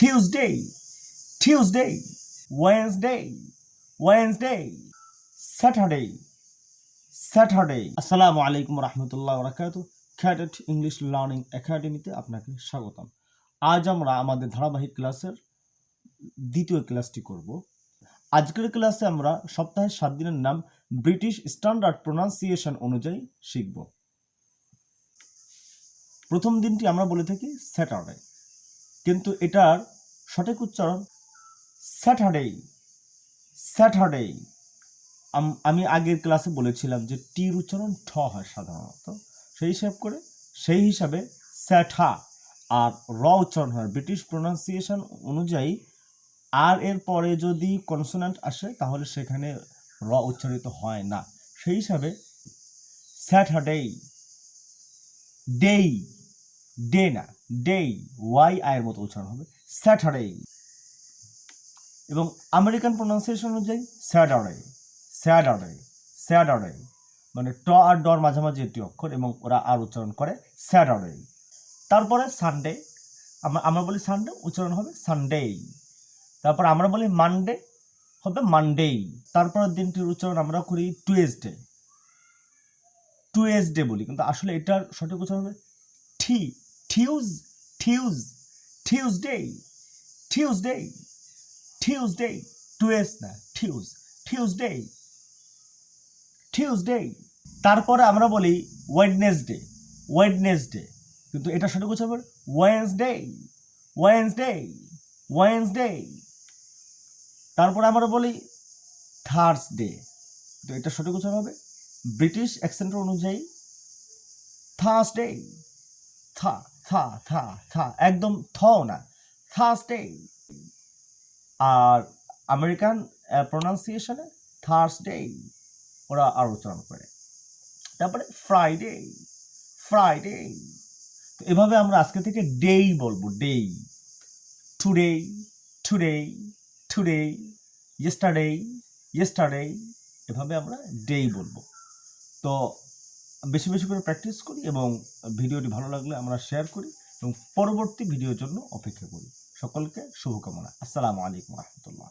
Tuesday Tuesday Wednesday Wednesday Saturday Saturday আসসালামু আলাইকুম রহমতুল্লাহ বরাকাত ক্যাডেট ইংলিশ লার্নিং একাডেমিতে আপনাকে স্বাগতম। আজ আমরা আমাদের ধারাবাহিক ক্লাসের দ্বিতীয় ক্লাসটি করব। আজকের ক্লাসে আমরা সপ্তাহের সাত দিনের নাম ব্রিটিশ স্ট্যান্ডার্ড প্রোনাউন্সিয়েশন অনুযায়ী শিখব। প্রথম দিনটি আমরা বলে থাকি স্যাটারডে কিন্তু এটার সঠিক উচ্চারণ স্যাটারডে স্যাটারডে। আমি আগের ক্লাসে বলেছিলাম যে টির উচ্চারণ ঠ হয় সাধারণত। সেই হিসাব করে সেই হিসাবে স্যাঠা আর র উচ্চারণ হয়। ব্রিটিশ প্রোনাউন্সিয়েশন অনুযায়ী আর এর পরে যদি কনসোনান্ট আসে তাহলে সেখানে র উচ্চারিত হয় না। সেই হিসাবে স্যাটারডে, ডেই। ডে না ডেই ওয়াই আয়ের মতো উচ্চারণ হবে। স্যাটারডে এবং আমেরিকান প্রোনাউন্সিয়েশন অনুযায়ী স্যাটারডে স্যাটারডে স্যাটারডে মানে ট আর ডর মাঝামাঝি একটি অক্ষর এবং ওরা আর উচ্চারণ করে স্যাটারডে তারপরে সানডে আমরা আমরা বলি সানডে উচ্চারণ হবে সানডে তারপর আমরা বলি মানডে হবে মানডেই তারপরের দিনটির উচ্চারণ আমরা করি টুয়েসডে টুয়েসডে বলি, কিন্তু আসলে এটার সঠিক উচ্চারণ হবে ঠি Tues Tues Tuesday Tuesday Tuesday Tues না টিউজ টিউসডে টিউসডে তারপরে আমরা বলি ওয়েডনেসডে ওয়েডনেসডে কিন্তু এটা সঠিক হবে। ওয়েন্সডে ওয়েন্সডে ওয়েন্সডে তারপরে আমরা বলি থার্সডে তো এটা সঠিক উচ্চারণ হবে। ব্রিটিশ অ্যাকসেন্ট অনুযায়ী থার্সডে থা থা থা থা, একদম থ না থার্সডে আর আমেরিকান প্রোনাউন্সিয়েশনে থার্সডে ওরা আর উচ্চারণ করে। তারপরে ফ্রাইডে ফ্রাইডে তো এভাবে আমরা আজকে থেকে ডেই বলব, day. Today today today yesterday yesterday এভাবে আমরা ডেই বলব। তো বেশি বেশি করে প্র্যাকটিস করি এবং ভিডিওটি ভালো লাগলে আমরা শেয়ার করি এবং পরবর্তী ভিডিওর জন্য অপেক্ষা করি। সকলকে শুভকামনা। আসসালামু আলাইকুম রহমতুল্লাহ।